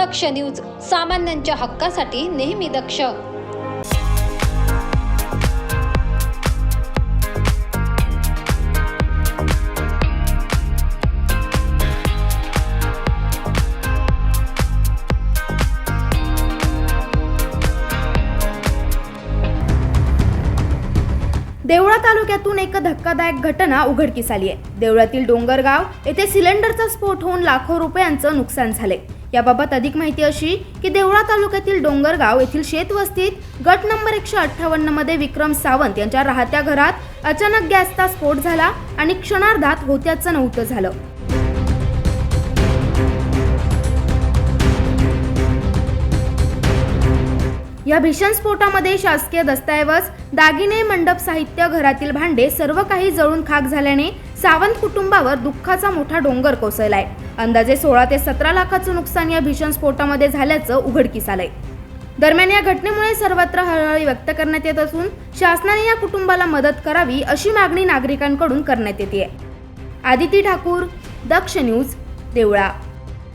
दक्ष news सामान्यांच्या हक्कासाठी नेहमी दक्ष. देवळा तालुक्यातून एक धक्कादायक घटना उघडकीस आली आहे. देवळातील डोंगरगाव येथे सिलेंडरचा स्फोट होऊन लाखो रुपयांचं नुकसान झाले याबाबत अधिक माहिती अशी की देवळा तालुक्यातील डोंगरगाव येथील शेतवस्तीत गट नंबर एकशे अठ्ठावन्नमध्ये विक्रम सावंत यांच्या राहत्या घरात अचानक गॅसचा स्फोट झाला आणि क्षणार्धात होत्याचं नव्हतं झालं. या भीषण स्फोटामध्ये शासकीय दस्तऐवज दागिने मंडप साहित्य घरातील भांडे सर्व काही जळून खाक झाल्याने सावंत कुटुंबावर दुःखाचा मोठा डोंगर कोसळलाय. अंदाजे सोळा ते सतरा लाखाचं नुकसान या भीषण स्फोटामध्ये झाल्याचं उघडकीस आलंय. दरम्यान या घटनेमुळे सर्वत्र हळहळी व्यक्त करण्यात येत असून शासनाने या कुटुंबाला मदत करावी अशी मागणी नागरिकांकडून करण्यात येते आदिती ठाकूर दक्ष न्यूज देवळा.